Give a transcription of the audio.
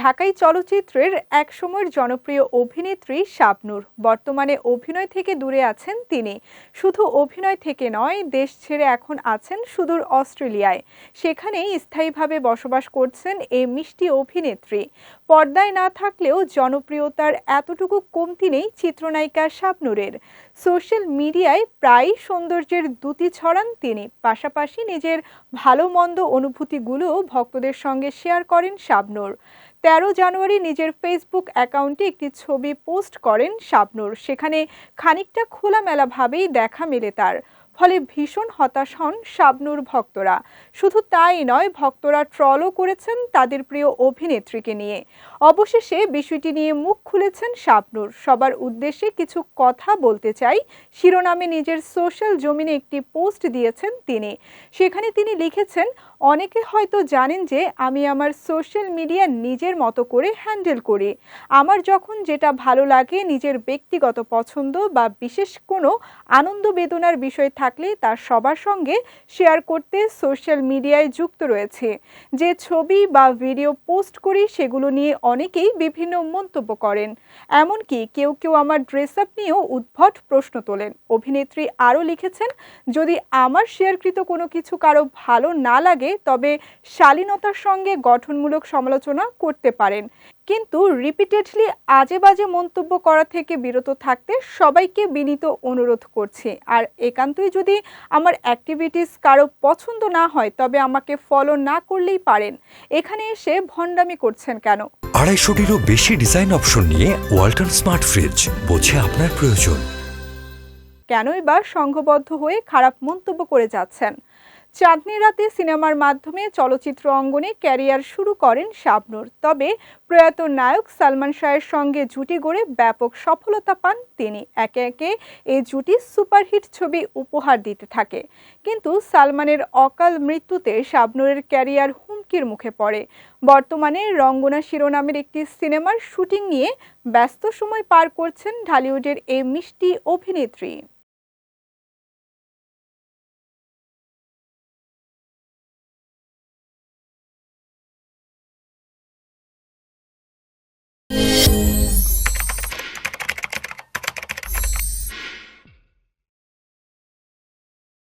ঢাকাই চলচ্চিত্রের একসময়ের জনপ্রিয় অভিনেত্রী শাবনূর। বর্তমানে অভিনয় থেকে দূরে আছেন তিনি। শুধু অভিনয় থেকে নয়, দেশ ছেড়ে এখন আছেন সুদূর অস্ট্রেলিয়ায়। সেখানেই স্থায়ীভাবে বসবাস করছেন এই মিষ্টি অভিনেত্রী। পর্দায় না থাকলেও জনপ্রিয়তার এতটুকু কমতি নেই চিত্রনায়িকা শাবনূরের। সোশ্যাল মিডিয়ায় প্রায়ই সৌন্দর্যের দ্যুতি ছড়ান তিনি। পাশাপাশি নিজের ভালো মন্দ অনুভূতিগুলোও ভক্তদের সঙ্গে শেয়ার করেন শাবনূর। তেরো জানুয়ারি নিজের ফেসবুক অ্যাকাউন্টে একটি ছবি পোস্ট করেন শাবনুর। সেখানে খানিকটা খোলামেলাভাবেই দেখা মেলে তার। ফলে ভীষণ হতাশ হন শাবনূর ভক্তরা। শুধু তাই নয়, ভক্তরা ট্রলও করেছেন তাদের প্রিয় অভিনেত্রীকে নিয়ে। অবশেষে বিষয়টি নিয়ে মুখ খুলেছেন শাবনূর। সবার উদ্দেশ্যে কিছু কথা বলতে চাই। শিরোনামে নিজের সোশ্যাল জমিনে একটি পোস্ট দিয়েছেন তিনি। সেখানে তিনি লিখেছেন, অনেকে হয়তো জানেন যে আমি আমার সোশ্যাল মিডিয়া নিজের মতো করে হ্যান্ডেল করি। আমার যখন যেটা ভালো লাগে, নিজের ব্যক্তিগত পছন্দ বা বিশেষ কোনো আনন্দ বেদনার বিষয় থাকলে তা সবার সঙ্গে শেয়ার করতে সোশ্যাল মিডিয়ায় যুক্ত রয়েছে। যে ছবি বা ভিডিও পোস্ট করি সেগুলো নিয়ে অনেকেই বিভিন্ন মন্তব্য করেন। এমনকি কেউ কেউ আমার ড্রেস আপ নিয়েও উদ্ভট প্রশ্ন তোলেন। অভিনেত্রী আরও লিখেছেন, যদি আমার শেয়ারকৃত কোনো কিছু কারও ভালো না লাগে, তবে শালীনতার সঙ্গে গঠনমূলক সমালোচনা করতে পারেন। কিন্তু রিপিটেডলি আজে বাজে মন্তব্য করা থেকে বিরত থাকতে সবাইকে বিনীত অনুরোধ করছি। আর একান্তই যদি আমার অ্যাক্টিভিটিস কারও পছন্দ না হয় তবে আমাকে ফলো না করলেই পারেন। এখানে এসে ভণ্ডামি করছেন কেন? আড়াইশোটিরও বেশি ডিজাইন অপশন নিয়ে ওয়ালটন স্মার্ট ফ্রিজ বোঝে আপনার প্রয়োজন। কেনই বা সংঘবদ্ধ হয়ে খারাপ মন্তব্য করে যাচ্ছেন? চাঁদনি রাতে সিনেমার মাধ্যমে চলচ্চিত্র অঙ্গনে ক্যারিয়ার শুরু করেন শাবনূর। তবে প্রয়াত নায়ক সালমান শাহের সঙ্গে জুটি গড়ে ব্যাপক সফলতা পান তিনি। একে একে এই জুটি সুপারহিট ছবি উপহার দিতে থাকে। কিন্তু সালমানের অকাল মৃত্যুতে শাবনূরের ক্যারিয়ার হুমকির মুখে পড়ে। বর্তমানে রঙ্গনা শিরোনামের একটি সিনেমার শুটিং নিয়ে ব্যস্ত সময় পার করছেন ঢালিউডের এই মিষ্টি অভিনেত্রী।